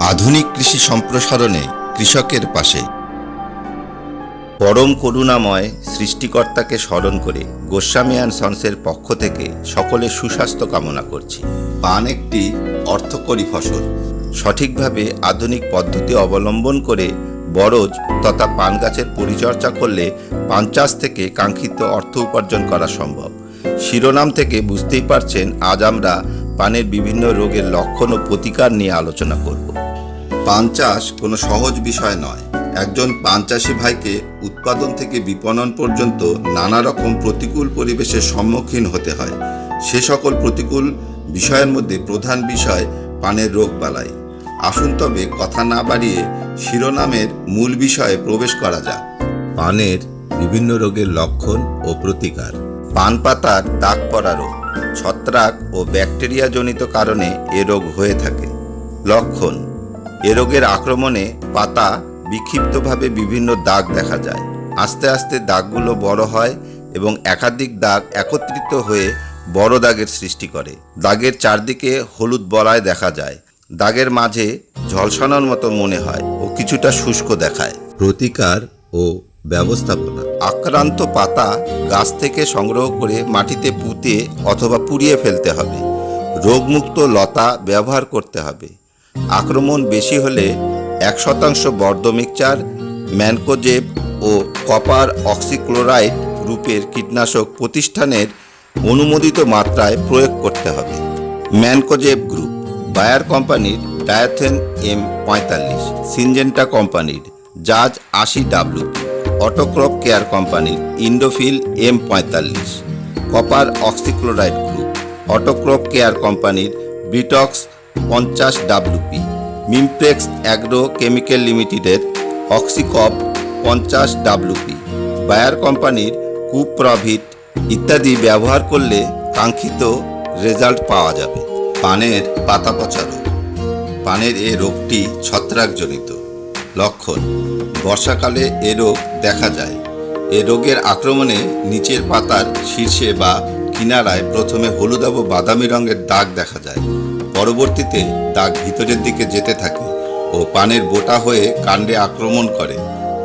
আধুনিক কৃষি সম্প্রসারণে কৃষকের পাশে। পরম করুণাময় সৃষ্টিকর্তাকে স্মরণ করে গোস্বামী অ্যান্ড সন্সের পক্ষ থেকে সকলের সুস্বাস্থ্য কামনা করছি। পান একটি অর্থকরী ফসল। সঠিকভাবে আধুনিক পদ্ধতি অবলম্বন করে বরজ তথা পান গাছের পরিচর্যা করলে পান চাষ থেকে কাঙ্ক্ষিত অর্থ উপার্জন করা সম্ভব। শিরোনাম থেকে বুঝতেই পারছেন আজ আমরা পানের বিভিন্ন রোগের লক্ষণ ও প্রতিকার নিয়ে আলোচনা করব। পান চাষ কোনো সহজ বিষয় নয়। একজন পান চাষি ভাইকে উৎপাদন থেকে বিপণন পর্যন্ত নানা রকম প্রতিকূল পরিবেশের সম্মুখীন হতে হয়। সে সকল প্রতিকূল বিষয়ের মধ্যে প্রধান বিষয় পানের রোগ বালাই। আসুন তবে কথা না বাড়িয়ে শিরোনামের মূল বিষয়ে প্রবেশ করা যাক। পানের বিভিন্ন রোগের লক্ষণ ও প্রতিকার। পান পাতার দাগ পড়া রোগ। ছত্রাক ও ব্যাকটেরিয়া জনিত কারণে এ রোগ হয়ে থাকে। লক্ষণ, এ রোগের আক্রমণে পাতা বিক্ষিপ্তভাবে বিভিন্ন দাগ দেখা যায়। আস্তে আস্তে দাগগুলো বড় হয় এবং একাধিক দাগ একত্রিত হয়ে বড় দাগের সৃষ্টি করে। দাগের চারদিকে হলুদ বলায় দেখা যায়। দাগের মাঝে ঝলসানোর মতো মনে হয় ও কিছুটা শুষ্ক দেখায়। প্রতিকার ও ব্যবস্থাপনা। আক্রান্ত পাতা গাছ থেকে সংগ্রহ করে মাটিতে পুঁতে অথবা পুড়িয়ে ফেলতে হবে। রোগমুক্ত লতা ব্যবহার করতে হবে। আক্রমণ বেশি হলে এক শতাংশ বর্ধ মিক্সচার ম্যানকোজেব ও কপার অক্সিক্লোরাইড গ্রুপের কীটনাশক প্রতিষ্ঠানের অনুমোদিত মাত্রায় প্রয়োগ করতে হবে। ম্যানকোজেব গ্রুপ, বায়ার কোম্পানির ডায়াথেন এম পঁয়তাল্লিশ, সিনজেন্টা কোম্পানির জাজ আশি ডাব্লিউপি অটোক্রপ কেয়ার কোম্পানির ইন্ডোফিল এম পঁয়তাল্লিশ, copper oxychloride group, autocrop care কোম্পানির ব্রিটক্স পঞ্চাশ ডাব্লিউপি মিমপ্রেক্স অ্যাগ্রো কেমিক্যাল লিমিটেডের অক্সিকপ পঞ্চাশ ডাব্লিউপি বায়ার কোম্পানির কুপ্রভিট ইত্যাদি ব্যবহার করলে কাঙ্ক্ষিত রেজাল্ট পাওয়া যাবে। পানের পাতা পচা রোগ। পানের এ রোগটি ছত্রাকজনিত। লক্ষণ বর্ষাকালে এ রোগ দেখা যায়। এ রোগের আক্রমণে নিচের পাতার শীর্ষে বা কিনারায় প্রথমে হলুদাভ বাদামি রঙের দাগ দেখা যায়। পরবর্তীতে দাগ ভিতরের দিকে যেতে থাকে ও পানের বোটা হয়ে কাণ্ডে আক্রমণ করে।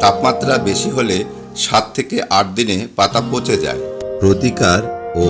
তাপমাত্রা বেশি হলে সাত থেকে আট দিনে পাতা পচে যায়। প্রতিকার ও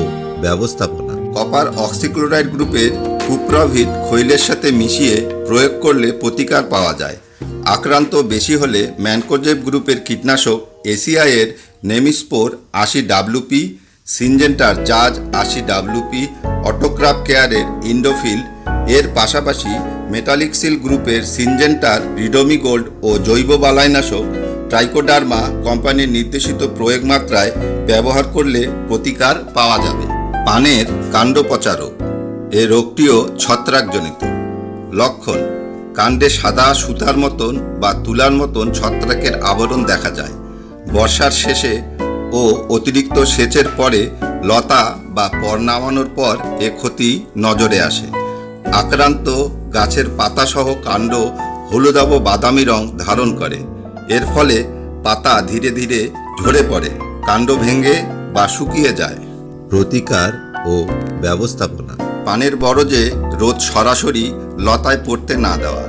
ব্যবস্থাপনা। কপার অক্সিক্লোরাইড গ্রুপের কুপ্রভিট খৈলের সাথে মিশিয়ে প্রয়োগ করলে প্রতিকার পাওয়া যায়। আক্রান্ত বেশি হলে ম্যানকোজেব গ্রুপের কীটনাশক এসিআইয়ের নেমিস্পোর আশি ডাব্লুপি সিনজেন্টার জাজ আশি ডাব্লুপি অটোক্রাফ কেয়ারের ইন্ডোফিল, এর পাশাপাশি মেটালিক্সিল গ্রুপের সিনজেন্টার রিডোমি গোল্ড ও জৈব বালাইনাশক ট্রাইকোডার্মা কোম্পানির নির্দেশিত প্রয়োগ মাত্রায় ব্যবহার করলে প্রতিকার পাওয়া যাবে। পানের কাণ্ড রোগ এ রোগটিও ছত্রাকজনিত। লক্ষণ কাণ্ডে সাদা সুতার মতন বা তুলার মতন ছত্রাকের আবরণ দেখা যায়। বর্ষার শেষে ও অতিরিক্ত সেচের পরে লতা বা পর নামানোর পর এ ক্ষতি নজরে আসে। আক্রান্ত গাছের পাতাসহ কাণ্ড হলুদাভ বাদামি রং ধারণ করে। এর ফলে পাতা ধীরে ধীরে ঝরে পড়ে, কাণ্ড ভেঙে বা শুকিয়ে যায়। প্রতিকার ও ব্যবস্থাপনা। পানের বরজে রোদ সরাসরি লতায় পড়তে না দেওয়া।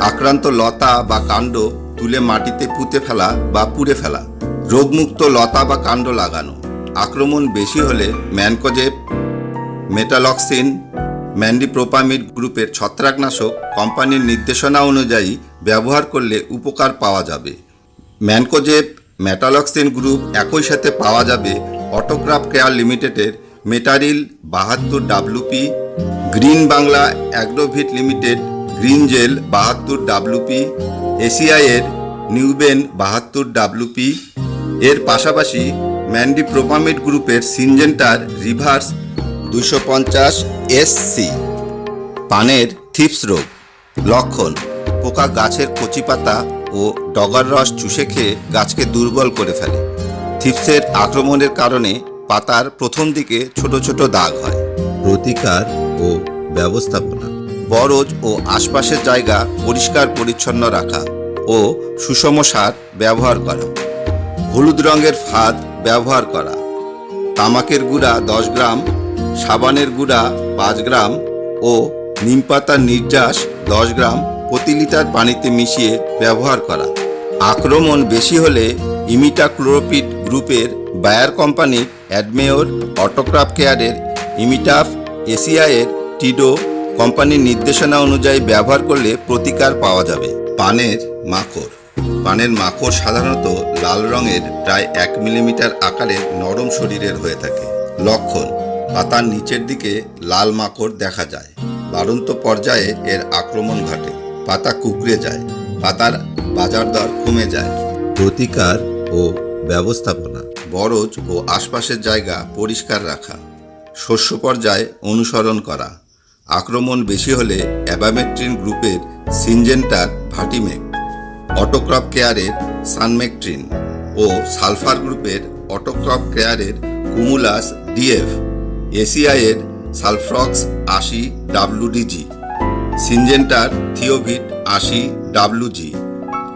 আক্রান্ত লতা বা কাণ্ড তুলে মাটিতে পুঁতে ফেলা বা পুড়ে ফেলা। রোগমুক্ত লতা বা কাণ্ড লাগানো। আক্রমণ বেশি হলে ম্যানকোজেব, মেটালক্সিন, ম্যান্ডিপ্রোপামিড গ্রুপের ছত্রাকনাশক কোম্পানির নির্দেশনা অনুযায়ী ব্যবহার করলে উপকার পাওয়া যাবে। ম্যানকোজেব, মেটালক্সিন গ্রুপ একই সাথে পাওয়া যাবে অটোগ্রাফ কেয়ার লিমিটেডের মেটারিল, বাহাত্তর WP green Bangla Agrovit limited, green gel, বাহাত্তর ডাব্লুপি এসিআইয়ের নিউবেন, বাহাত্তর ডাব্লুপি এর পাশাপাশি ম্যান্ডি ম্যান্ডিপ্রোপামিড গ্রুপের সিনজেন্টার রিভার্স দুশো পঞ্চাশ এসসি পানের থিপস রোগ, লক্ষণ, পোকা গাছের কচি পাতা ও ডগার রস চুষে খেয়ে গাছকে দুর্বল করে ফেলে। থিপসের আক্রমণের কারণে পাতার প্রথম দিকে ছোট ছোট দাগ হয়। প্রতিকার ও ব্যবস্থাপনা। বরজ ও আশপাশের জায়গা পরিষ্কার পরিচ্ছন্ন রাখা ও সুষম সার ব্যবহার করা। হলুদ রঙের ফাঁদ ব্যবহার করা। তামাকের গুঁড়া দশ গ্রাম, সাবানের গুঁড়া পাঁচ গ্রাম ও নিমপাতার নির্যাস দশ গ্রাম প্রতি লিটার পানিতে মিশিয়ে ব্যবহার করা। আক্রমণ বেশি হলে ইমিটাক্লোরোপিড গ্রুপের বায়ার কোম্পানির অ্যাডমেয়র অটোক্রাফ কেয়ারের, ইমিটাফ, এসিআইয়ের, টিডো কোম্পানির নির্দেশনা অনুযায়ী ব্যবহার করলে প্রতিকার পাওয়া যাবে। পানের মাকড়। পানের মাকড় সাধারণত লাল রঙের, প্রায় এক মিলিমিটার আকারের নরম শরীরের হয়ে থাকে। লক্ষণ, পাতার নিচের দিকে লাল মাকড় দেখা যায়। বাড়ন্ত পর্যায়ে এর আক্রমণ ঘটে। পাতা কুকড়ে যায়। পাতার বাজার দর কমে যায়। প্রতিকার ও ব্যবস্থাপনা। বরজ ও আশপাশের জায়গা পরিষ্কার রাখা, শস্য পর্যায়ে অনুসরণ করা, আক্রমণ বেশি হলে অ্যাবামেট্রিন গ্রুপের সিনজেন্টার ভাটিমেক, অটোক্রপ কেয়ারের সানমেকট্রিন ও সালফার গ্রুপের অটোক্রপ কেয়ারের কুমুলাস ডিএফ এসিআইয়ের সালফ্রক্স আশি ডাব্লুডিজি সিনজেন্টার থিওভিট আশি ডাব্লুজি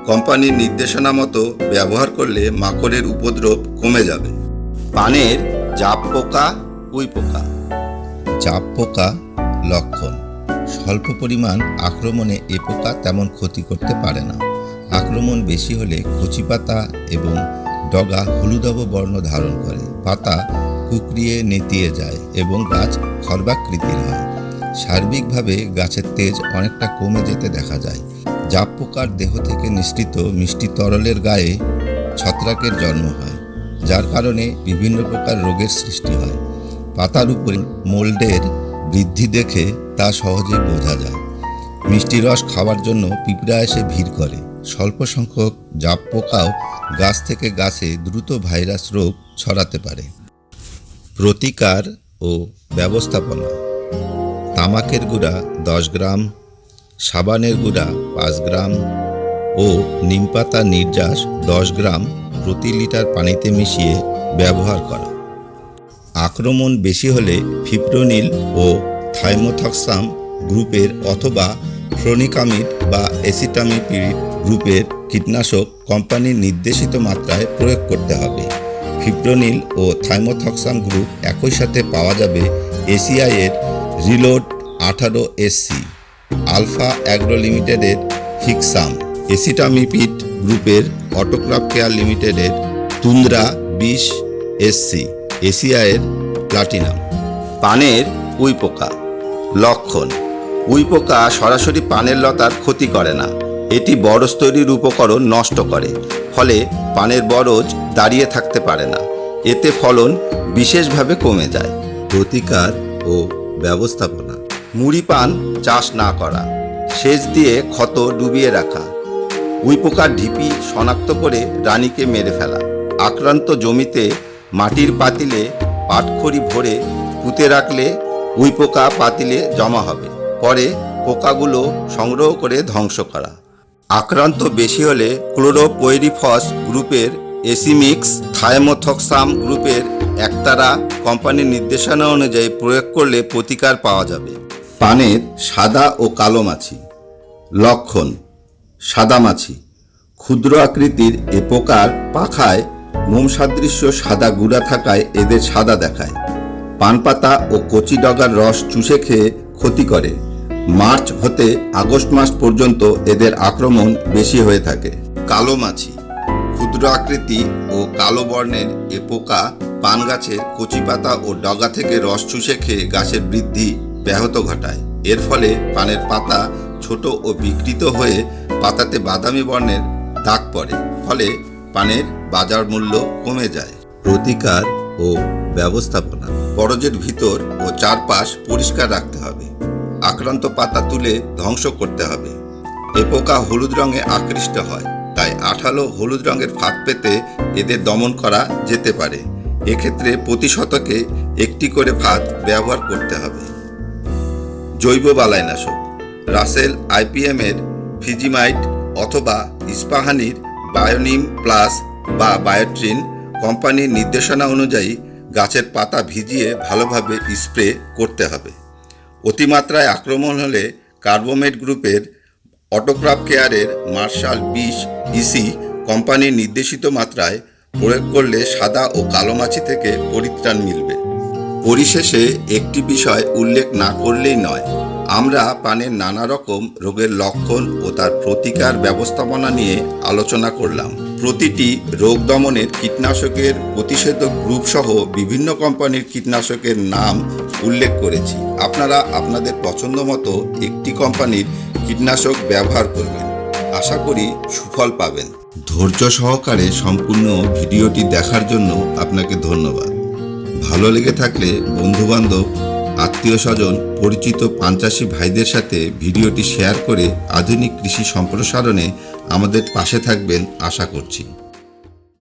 কোম্পানির নির্দেশনা মতো ব্যবহার করলে মাকড়ের উপদ্রব কমে যাবে। পানের জাপ পোকা উই পোকা। চাপ পোকা লক্ষণ। স্বল্প পরিমাণ আক্রমণে এ পোকা তেমন ক্ষতি করতে পারে না। আক্রমণ বেশি হলে কচি পাতা এবং ডগা হলুদাভ বর্ণ ধারণ করে। পাতা কুকরিয়ে নেতিয়ে যায় এবং গাছ খর্বাকৃতির হয়। সার্বিকভাবে গাছের তেজ অনেকটা কমে যেতে দেখা যায়। জাপ পোকার দেহ থেকে নিঃসৃত মিষ্টি তরলের গায়ে ছত্রাকের জন্ম হয়, যার কারণে বিভিন্ন প্রকার রোগের সৃষ্টি হয়। পাতার উপরে মোল্ডের বৃদ্ধি দেখে তা সহজেই বোঝা যায়। মিষ্টি রস খাওয়ার জন্য পিঁপড়া এসে ভিড় করে। স্বল্প সংখ্যক জাপ পোকাও গাছ থেকে গাছে দ্রুত ভাইরাস রোগ ছড়াতে পারে। প্রতিকার ও ব্যবস্থাপনা। তামাকের গুঁড়া দশ গ্রাম সাবানের গুঁড়া পাঁচ গ্রাম ও নিমপাতা নির্যাস দশ গ্রাম প্রতি লিটার পানিতে মিশিয়ে ব্যবহার করা। আক্রমণ বেশি হলে ফিপ্রোনিল ও থাইমোথক্সাম গ্রুপের অথবা ফ্রোনিকামিড বা এসিটামিপিড গ্রুপের কীটনাশক কোম্পানির নির্দেশিত মাত্রায় প্রয়োগ করতে হবে। ফিপ্রোনিল ও থাইমোথক্সাম গ্রুপ একই সাথে পাওয়া যাবে এসিআইয়ের রিলোড আঠারো এসসি। আলফা অ্যাগ্রো লিমিটেডের ফিক্সাম এসিটামিপিড গ্রুপের অটোক্রাফ কেয়ার লিমিটেডের তুন্দ্রা বিশ এসসি এশিয়ায়ের প্লাটিনাম। পানের উই পোকা লক্ষণ। উই পোকা সরাসরি পানের লতার ক্ষতি করে না। এটি বরজ তৈরির উপকরণ নষ্ট করে, ফলে পানের বরজ দাঁড়িয়ে থাকতে পারে না। এতে ফলন বিশেষভাবে কমে যায়। প্রতিকার ও ব্যবস্থাপনা। মুড়ি পান চাষ না করা, সেচ দিয়ে ক্ষত ডুবিয়ে রাখা উই পোকার ঢিপি শনাক্ত করে রানীকে মেরে ফেলা, আক্রান্ত জমিতে মাটির পাতিলে পাটখড়ি ভরে পুঁতে রাখলে উই পোকা পাতিলে জমা হবে, পরে পোকাগুলো সংগ্রহ করে ধ্বংস করা। আক্রান্ত বেশি হলে ক্লোরোপৈরিফস গ্রুপের এসিমিক্স থায়ামোথক্সাম গ্রুপের একতারা কোম্পানির নির্দেশনা অনুযায়ী প্রয়োগ করলে প্রতিকার পাওয়া যাবে। পানের সাদা ও কালো মাছি, লক্ষণ, সাদা মাছি। ক্ষুদ্র আকৃতির এ পোকার পাখায় মোম সাদৃশ্য সাদা গুঁড়া থাকায় এদের সাদা দেখায়। পান পাতা ও কচি ডগার রস চুষে খেয়ে ক্ষতি করে। মার্চ হতে আগস্ট মাস পর্যন্ত এদের আক্রমণ বেশি হয়ে থাকে। কালো মাছি, ক্ষুদ্র আকৃতি ও কালো বর্ণের এ পোকা পান গাছের কচি পাতা ও ডগা থেকে রস চুষে খেয়ে গাছের বৃদ্ধি ব্যাহত ঘটায়। এর ফলে পানের পাতা ছোট ও বিকৃত হয়ে পাতাতে বাদামি বর্ণের দাগ পড়ে। ফলে পানের বাজার মূল্য কমে যায়। প্রতিকার ও ব্যবস্থাপনা। বরজের ভিতর ও চারপাশ পরিষ্কার রাখতে হবে। আক্রান্ত পাতা তুলে ধ্বংস করতে হবে। এ পোকা হলুদ রঙে আকৃষ্ট হয়। তাই আঠালো হলুদ রঙের ফাঁক পেতে এদের দমন করা যেতে পারে। এক্ষেত্রে প্রতি শতকে একটি করে ভাত ব্যবহার করতে হবে। জৈব বালাইনাশক রাসেল আইপিএম এর ফিজিমাইট অথবা ইস্পাহানির বায়োনিম প্লাস বা বায়োট্রিন কোম্পানির নির্দেশনা অনুযায়ী গাছের পাতা ভিজিয়ে ভালোভাবে স্প্রে করতে হবে। অতিমাত্রায় আক্রমণ হলে কার্বোমেট গ্রুপের অটোক্রাফ কেয়ারের মার্শাল বিশ ইসি কোম্পানির নির্দেশিত মাত্রায় প্রয়োগ করলে সাদা ও কালো মাছি থেকে পরিত্রাণ মিলবে। পরিশেষে একটি বিষয় উল্লেখ না করলেই নয়। আমরা পানের নানা রকম রোগের লক্ষণ ও তার প্রতিকার ব্যবস্থাপনা নিয়ে আলোচনা করলাম। প্রতিটি রোগ দমনের কীটনাশকের প্রতিষেধক গ্রুপ সহ বিভিন্ন কোম্পানির কীটনাশকের নাম উল্লেখ করেছি। আপনারা আপনাদের পছন্দ মতো একটি কোম্পানির কীটনাশক ব্যবহার করবেন। আশা করি সুফল পাবেন। ধৈর্য সহকারে সম্পূর্ণ ভিডিওটি দেখার জন্য আপনাকে ধন্যবাদ। ভালো লেগে থাকলে বন্ধুবান্ধব আত্মীয় স্বজন পরিচিত পাঞ্চাশি ভাইদের সাথে ভিডিওটি শেয়ার করে আধুনিক কৃষি সম্প্রসারণে আমাদের পাশে থাকবেন আশা করছি।